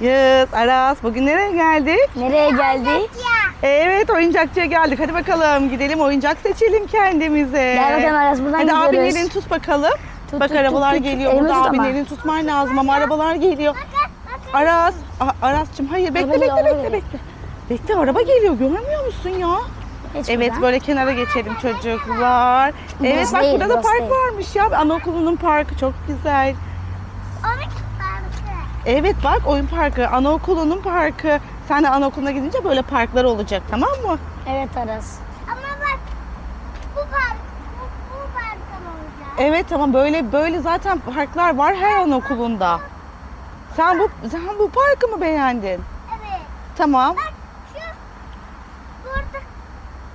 Yağız, Aras bugün nereye geldik? Nereye geldik? Evet oyuncakçıya geldik. Hadi bakalım gidelim oyuncak seçelim kendimize. Gel bakalım Aras buradan Hadi gidiyoruz. abinin elini tut bakalım. Tut, Bak tut, arabalar tut, tut. geliyor. Elimi Burada tut abinin ama. elini tutman lazım ama arabalar geliyor. Aras, A- Aras'cığım hayır bekle Araba bekle geliyor, bekle araba bekle. Bekle araba geliyor görmüyor musun ya? Geç Evet buradan. böyle kenara geçelim çocuklar. Evet bak değil, burada da burası park değil. varmış ya. Anaokulunun parkı çok güzel. Evet bak oyun parkı, anaokulunun parkı. Sen de anaokuluna gidince böyle parklar olacak tamam mı? Evet Aras. Ama bak bu park bu, bu parktan olacak. Evet tamam böyle böyle zaten parklar var her anaokulunda. Sen bu sen bu parkı mı beğendin? Evet. Tamam. Bak şu burada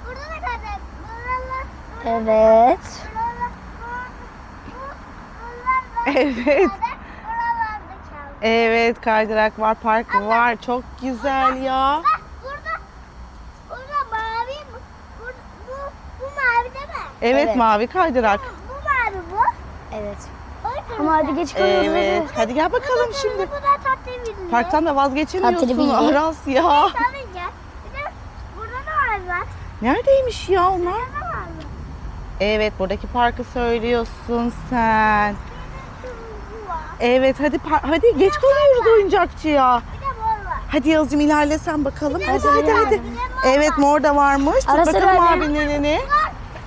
burada da kadar buralar Evet. buralar bu buralar Evet. buralarda çaldı. Evet kaydırak var, park var. Çok güzel ya. Bak burada burada mavi bu bu bu, mavi değil mi? Evet, Evet. mavi kaydırak. Bu mavi bu. Evet. Ama hadi geç kalıyoruz. Evet. hadi. Gel bakalım şimdi. Bu da tatlı bildi. Parktan da vazgeçemiyorsun bilgi. Aras ya. Salınca. Bir de burada da var bak. Neredeymiş ya onlar? Burada da? Evet buradaki parkı söylüyorsun sen. Evet hadi hadi geç kalıyoruz oyuncakçıya. Bir de mor var. Hadi Yazcım ilerlesen bakalım. Hadi Hadi hadi ilerle. hadi. Evet mor da varmış. Tut Ara bakalım sıra abinin elini.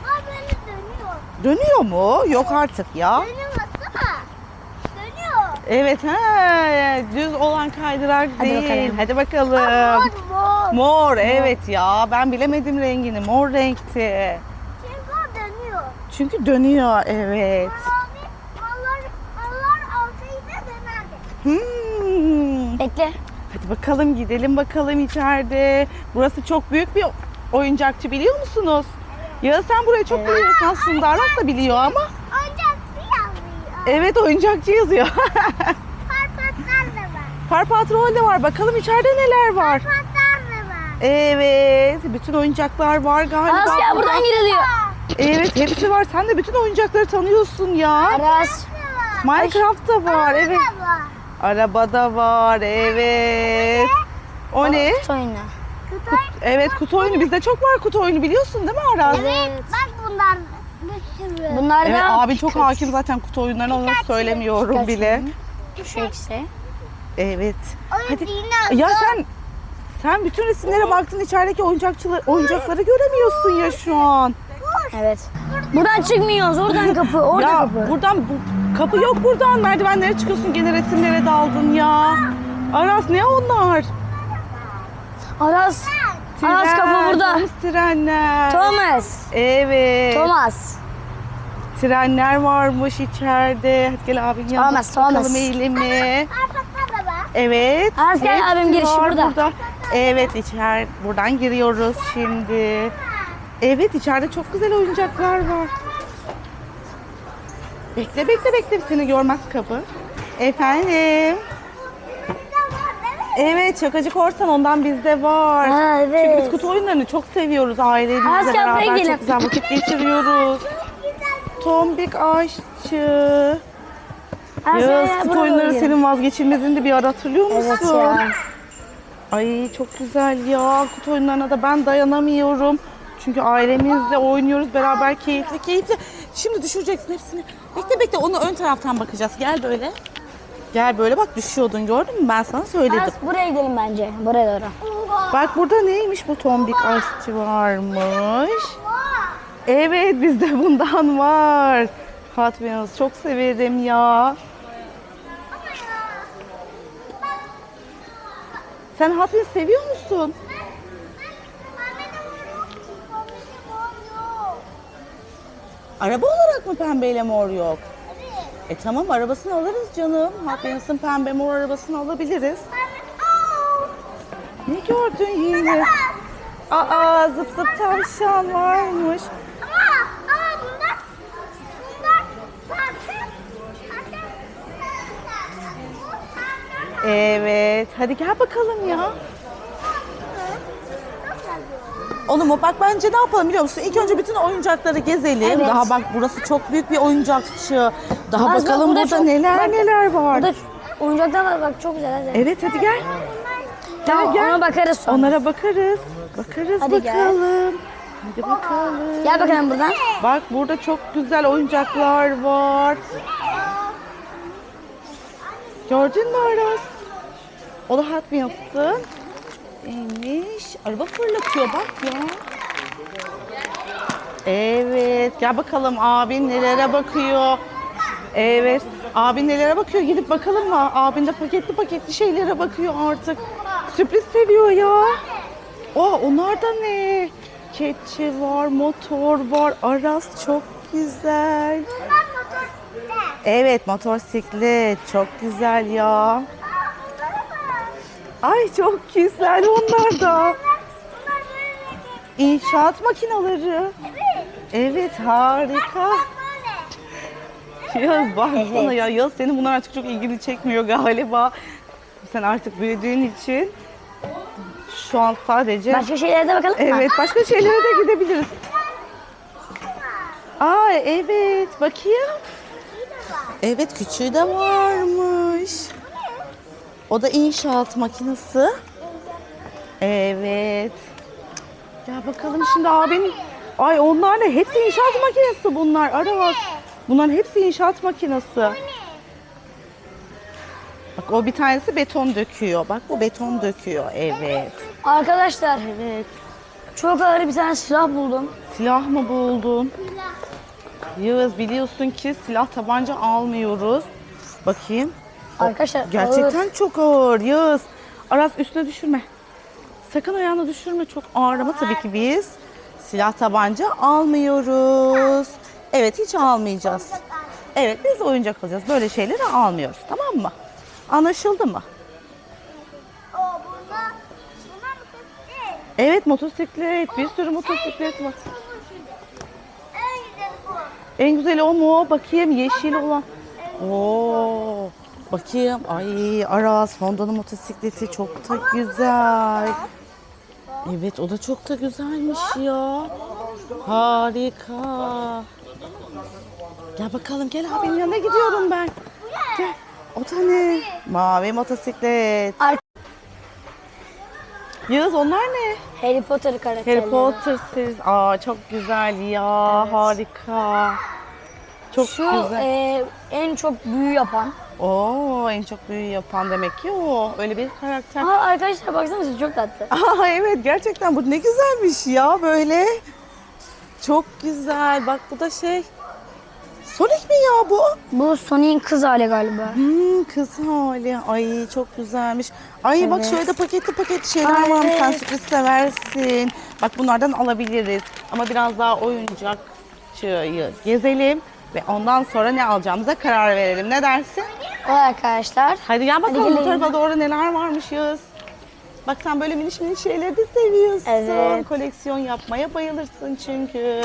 Böyle dönüyor. Dönüyor mu? Yok artık ya. Dönüyor baksana. Dönüyor. Evet ha düz olan kaydırak Hadi değil. bakalım. Hadi bakalım. Mor mor. Mor evet ya ben bilemedim rengini. Mor renkti. Çünkü o dönüyor. Çünkü dönüyor evet. Hmm. Bekle. Hadi bakalım gidelim bakalım içeride. Burası çok büyük bir oyuncakçı biliyor musunuz? Ya sen burayı çok Evet. biliyorsun aslında. Aras da biliyor ama. Oyuncaksı yazıyor. Evet oyuncakçı yazıyor. Parpatlar da var. Far Patrol de var. Bakalım içeride neler var. Parpatlar da var. Evet. Bütün oyuncaklar var galiba. Aras ya buradan giriliyor. Evet hepsi var. Sen de bütün oyuncakları tanıyorsun ya. Aras. Minecraft da var. Evet. Arabada var. Evet. O ne? Kutu oyunu. Kıtay. Evet kutu oyunu. Bizde çok var kutu oyunu biliyorsun değil mi Aras? Evet. Bak bunlar bir sürü. Bunlar Evet da abin çok hakim zaten kutu oyunlarına onu söylemiyorum Pikachu. bile. Şu ikisi. Evet. Oyun Hadi. Ya sen sen bütün resimlere baktın içerideki oyuncakçılar oyuncakları göremiyorsun ya şu an. Evet. Buradan çıkmıyoruz. Oradan kapı. Orada ya kapı. buradan bu, kapı yok buradan merdivenlere çıkıyorsun gene resimlere daldın ya. Aras ne onlar? Aras. Aras kapı burada. Thomas trenler. Thomas. Evet. Thomas. Trenler varmış içeride. Hadi gel abin yanına Thomas, bakalım Thomas. var. Evet. Aras gel hepsi abim, girişi var burada. Evet içer buradan giriyoruz şimdi. Evet içeride çok güzel oyuncaklar var. Bekle bekle bekle seni görmez kapı. Efendim. Evet şakacı korsan ondan bizde var. Ha, Çünkü evet. biz kutu oyunlarını çok seviyoruz ailemizle Aras gel buraya beraber gelin. çok güzel vakit geçiriyoruz. Tombik aşçı. Yağız gel, kutu buraya oyunları gelin. senin vazgeçilmezindi bir ara hatırlıyor musun? Evet ya. Ay çok güzel ya. Kutu oyunlarına da ben dayanamıyorum. Çünkü ailemizle oynuyoruz beraber keyifli keyifli. Şimdi düşüreceksin hepsini. Bekle bekle onu ön taraftan bakacağız. Gel böyle. Gel böyle bak düşüyordun gördün mü? Ben sana söyledim. Aras buraya gidelim bence. Buraya doğru. Bak burada neymiş bu tombik aşçı varmış. Evet bizde bundan var. Hot Wheels çok severim ya. Sen Hot Wheels seviyor musun? Araba olarak mı pembeyle mor yok? E tamam arabasını alırız canım. Wheels'ın pembe mor arabasını alabiliriz. Ne gördün yine? Aa zıp zıp tavşan varmış. Evet. Hadi gel bakalım ya. Oğlum bak bence ne yapalım biliyor musun? İlk önce bütün oyuncakları gezelim. Evet. Daha bak burası çok büyük bir oyuncakçı. Daha bak, bakalım burada burada çok- neler bak, neler var. Burada oyuncaklar var bak çok güzel hadi. Evet hadi gel. tamam gel. ona bakarız sonra. Onlara bakarız. Bakarız Hadi gel. bakalım. Hadi bakalım. Gel bakalım buradan. Bak burada çok güzel oyuncaklar var. Gördün mü Aras? O da Hot Wheels'ın. Neymiş? Araba fırlatıyor bak ya. Evet. Gel bakalım abin nelere bakıyor. Evet. Abin nelere bakıyor? Gidip bakalım mı? Abin de paketli paketli şeylere bakıyor artık. Sürpriz seviyor ya. Oh onlar da ne? Kepçe var, motor var. Aras çok güzel. Bunlar motosiklet. Evet motosiklet çok güzel ya. Ay çok güzel onlar da. İnşaat makineleri. Evet. Evet harika. Yaz baksana Evet. ya. Yaz senin bunlar artık çok ilgini çekmiyor galiba. Sen artık büyüdüğün için şu an sadece... Başka şeylere de bakalım mı? Evet başka şeylere de gidebiliriz. Aa evet bakayım. Evet küçüğü de varmış. O da inşaat makinesi. Evet. Gel bakalım şimdi abin. Ay onlar ne? Hepsi inşaat makinesi bunlar. Aras. Bunların hepsi inşaat makinesi. Bak o bir tanesi beton döküyor. Bak bu beton döküyor. Evet. Arkadaşlar Evet. çok ağır bir tane silah buldum. Silah mı buldun? Yağız biliyorsun ki silah tabanca almıyoruz. Bakayım. Arkadaşlar Gerçekten ağır. çok ağır Yağız. Aras üstüne düşürme. Sakın ayağını düşürme çok ağır ama tabii ki biz silah tabanca almıyoruz. Evet hiç almayacağız. Evet biz oyuncak alacağız. Böyle şeyleri almıyoruz tamam mı? Anlaşıldı mı? Evet motosiklet bir sürü motosiklet var. En güzeli o mu? Bakayım yeşil olan. Oo. Bakayım. Ay Aras Honda'nın motosikleti çok da güzel. Evet o da çok da güzelmiş ya. Harika. Gel bakalım gel abinin yanına gidiyorum ben. Gel. O da ne? Mavi motosiklet. Ar- Yağız onlar ne? Harry Potter karakterleri. Harry Potter serisi. Aa çok güzel ya. Harika. Çok Şu güzel. e, en çok büyü yapan. Oo en çok büyü yapan demek ki o. Öyle bir karakter. Aa, arkadaşlar baksanıza çok tatlı. Aa evet gerçekten bu ne güzelmiş ya böyle. Çok güzel. Bak bu da şey. Sonic mi ya bu? Bu Sonic'in kız hali galiba. Hmm, kız hali. Ay çok güzelmiş. Ay bak Evet. şöyle de paketli paketli şeyler Ay, var. Sen evet. sürpriz seversin. Bak bunlardan alabiliriz. Ama biraz daha oyuncakçıyı gezelim. Ve ondan sonra ne alacağımıza karar verelim. Ne dersin? O arkadaşlar. Hadi gel bakalım bu gelin. tarafa doğru neler varmış Yağız. Bak sen böyle miniş miniş şeyleri de seviyorsun. Evet. Koleksiyon yapmaya bayılırsın çünkü.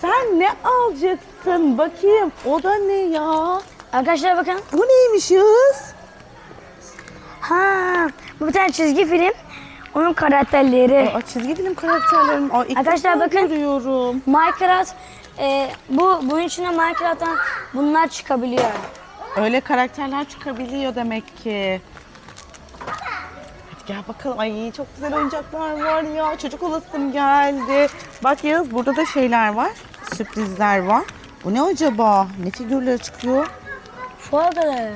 Sen ne alacaksın? Bakayım. O da ne ya? Arkadaşlar bakın. Bu neymiş Yağız? Ha, bu bir tane çizgi film. Onun karakterleri. Aa, çizgi film karakterlerim. Aa, ilk Arkadaşlar bakın. görüyorum. Minecraft e, bu bunun içinde Minecraft'tan bunlar çıkabiliyor. Öyle karakterler çıkabiliyor demek ki. Hadi gel bakalım. Ay çok güzel oyuncaklar var ya. Çocuk olasım geldi. Bak Yağız burada da şeyler var. Sürprizler var. Bu ne acaba? Ne figürleri çıkıyor? Fuardalar.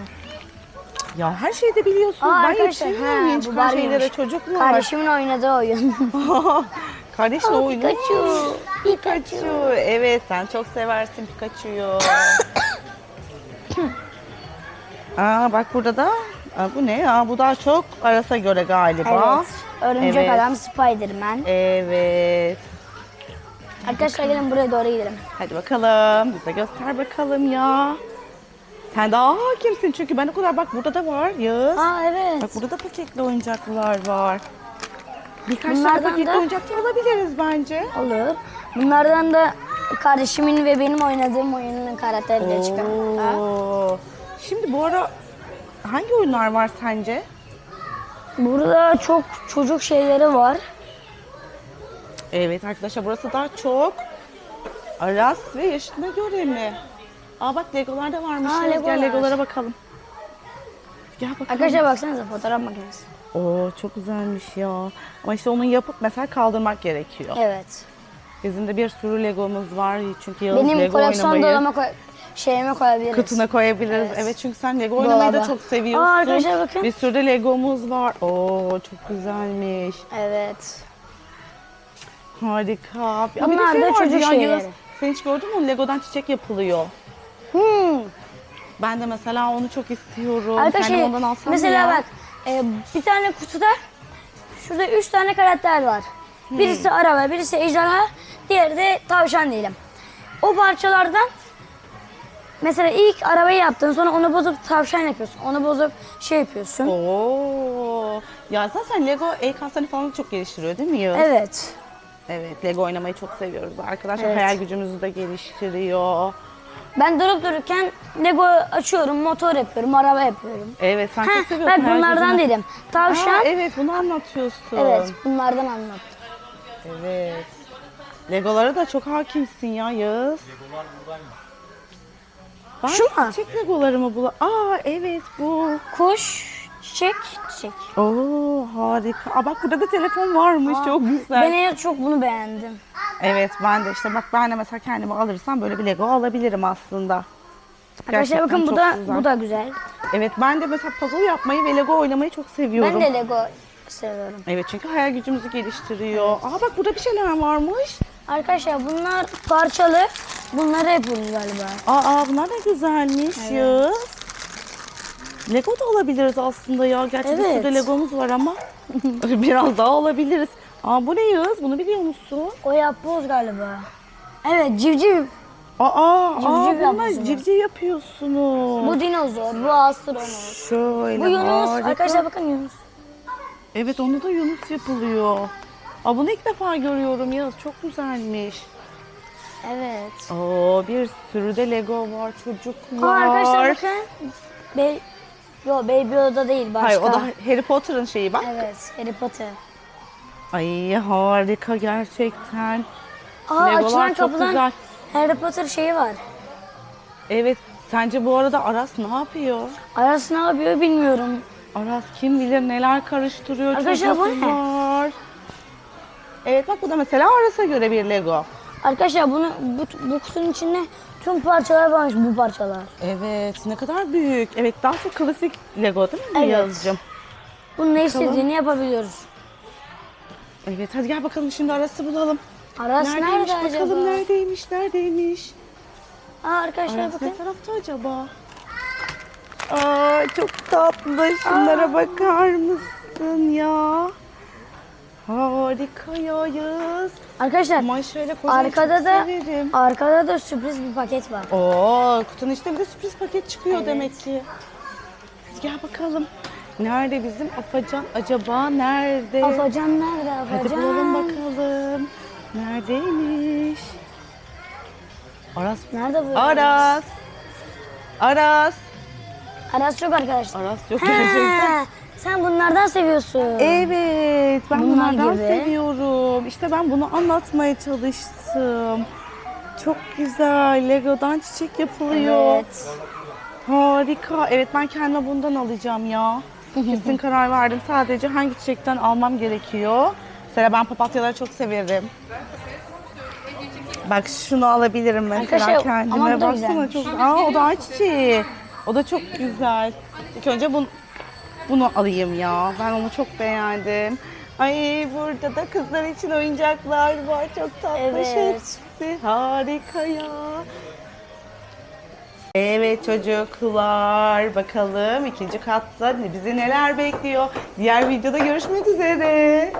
Ya her şeyi de biliyorsunuz. Aa, ben arkadaşlar, yetişemiyorum ha, yeni bu çıkan Barbie'ymiş. şeylere çocuklar. Kardeşimin oynadığı oyun. Kardeşle oynuyor. Pikachu. Pikachu. Evet sen çok seversin Pikachu'yu. Aa bak burada da Aa, bu ne ya? Bu daha çok arasa göre galiba. evet. Örümcek Evet. Adam Spider-Man. Evet. Arkadaşlar gelin buraya doğru gidelim. Hadi bakalım. Bize göster bakalım ya. Sen daha hakimsin çünkü ben o kadar bak burada da var Yağız. Aa evet. Bak burada da paketli oyuncaklar var. Birkaç tane Bunlardan paketli da- oyuncak da alabiliriz bence. Olur. Bunlardan da kardeşimin ve benim oynadığım oyunun karakterleri çıkar. Ha? Oo. Şimdi bu ara hangi oyunlar var sence? Burada çok çocuk şeyleri var. Evet arkadaşlar burası daha çok Aras ve yaşına göre mi? Aa bak Legolar da varmış. Aa, Legolar. Gel Legolara bakalım. Gel bakalım. Arkadaşlar baksanıza fotoğraf makinesi. Oo çok güzelmiş ya. Ama işte onu yapıp mesela kaldırmak gerekiyor. Evet. Bizim de bir sürü Legomuz var. Çünkü Yağız Benim Lego koleksiyon dolama koy şeyime koyabiliriz. kutuna koyabiliriz. Evet. Evet. çünkü sen Lego oynamayı da çok seviyorsun. Aa, arkadaşlar bakın. Bir sürü de Legomuz var. Oo çok güzelmiş. Evet. Harika. Bunlar şey da çocuk şeyleri. Yağız, Sen hiç gördün mü? Legodan çiçek yapılıyor. Hmm. Ben de mesela onu çok istiyorum. Arkadaşlar Kendim ondan alsam mesela ya? bak e, bir tane kutuda şurada üç tane karakter var. Hmm. Birisi araba, birisi ejderha, diğeri de tavşan diyelim. O parçalardan mesela ilk arabayı yaptın sonra onu bozup tavşan yapıyorsun. Onu bozup şey yapıyorsun. Oo. Ya zaten Lego el kaslarını falan da çok geliştiriyor değil mi Yağız? Evet. Evet, Lego oynamayı çok seviyoruz arkadaşlar. Evet. Hayal gücümüzü de geliştiriyor. Ben durup dururken Lego açıyorum, motor yapıyorum, araba yapıyorum. Evet, sen çok seviyorsun. bak bunlardan dedim. Aa, Tavşan. evet, bunu anlatıyorsun. evet, bunlardan anlat. Evet. Legolara da çok hakimsin ya Yağız. Ben Şu mu? Çiçek legolarımı bul. Aa evet bu. Kuş, çiçek, çiçek. Oo harika. Aa bak burada da telefon varmış. çok güzel. Ben en çok bunu beğendim. Evet ben de işte bak ben de mesela kendime alırsam böyle bir Lego alabilirim aslında. Arkadaşlar Gerçekten bakın bu çok da güzel. bu da güzel. Evet ben de mesela puzzle yapmayı ve Lego oynamayı çok seviyorum. Ben de Lego seviyorum. Evet çünkü hayal gücümüzü geliştiriyor. Aa bak burada bir şeyler varmış. Arkadaşlar bunlar parçalı. Bunları yapıyoruz galiba. Aa bunlar da güzelmiş Yağız. Lego da alabiliriz aslında ya. Gerçi bir Evet. sürü Legomuz var ama biraz daha alabiliriz. Aa bu ne Yağız? Bunu biliyor musun? O yapboz galiba. Evet civciv. Aa, aa Civciv bunlar yapıyorsunuz. civciv yapıyorsunuz. Bu dinozor, bu astronot. Şöyle Bu Yunus. harika. Arkadaşlar bakın Yunus. Evet onu da Yunus yapılıyor. Aa bunu ilk defa görüyorum Yağız. Çok güzelmiş. Evet. Oo bir sürü de Lego var çocuklar. Aa, arkadaşlar bakın. Be Yo Baby Yoda değil başka. Hayır o da Harry Potter'ın şeyi bak. Evet Harry Potter. Ay harika gerçekten. Aa Legolar açılan çok kapıdan güzel. Harry Potter şeyi var. Evet sence bu arada Aras ne yapıyor? Arası ne yapıyor bilmiyorum. Aras kim bilir neler karıştırıyor Arkadaşlar, bu ne? Evet bak bu da mesela Aras'a göre bir Lego. Arkadaşlar bunu bu, bu kutunun içinde tüm parçalar varmış bu parçalar. Evet ne kadar büyük. Evet daha çok klasik Lego değil mi Evet. Yağız'cığım? Bunun ne istediğini yapabiliyoruz. Evet hadi gel bakalım şimdi Aras'ı bulalım. Aras Neredeymiş nerede bakalım acaba? neredeymiş neredeymiş. Aa, arkadaşlar Aras bakın. ne tarafta acaba? Aa çok tatlı. Şunlara bakar mısın ya? Harika ya Yağız. Arkadaşlar Aman şöyle kocaman arkada çok da severim. arkada da sürpriz bir paket var. Oo kutunun içinde bir de sürpriz paket çıkıyor Evet. demek ki. Hadi gel bakalım. Nerede bizim Afacan acaba nerede? Afacan nerede Afacan? Hadi bulalım bakalım. Neredeymiş? Aras. Nerede bu? Aras. Aras. Aras yok arkadaşlar. Aras yok gerçekten. Sen bunlardan seviyorsun. Evet, ben Bunlar bunlardan gibi. seviyorum. İşte ben bunu anlatmaya çalıştım. Çok güzel. Lego'dan çiçek yapılıyor. Evet. Harika. Evet ben kendime bundan alacağım ya. Kesin karar verdim. Sadece hangi çiçekten almam gerekiyor. Mesela ben papatyaları çok severim. Bak şunu alabilirim mesela Arkadaşlar, ama kendime. bu da Baksana güzelmiş. çok Aa o da ay çiçeği. O da çok güzel. İlk önce bunu, bunu alayım ya. Ben onu çok beğendim. Ay burada da kızlar için oyuncaklar var. Çok tatlı Evet. hepsi. Harika ya. Evet çocuklar bakalım ikinci katta bizi neler bekliyor. Diğer videoda görüşmek üzere.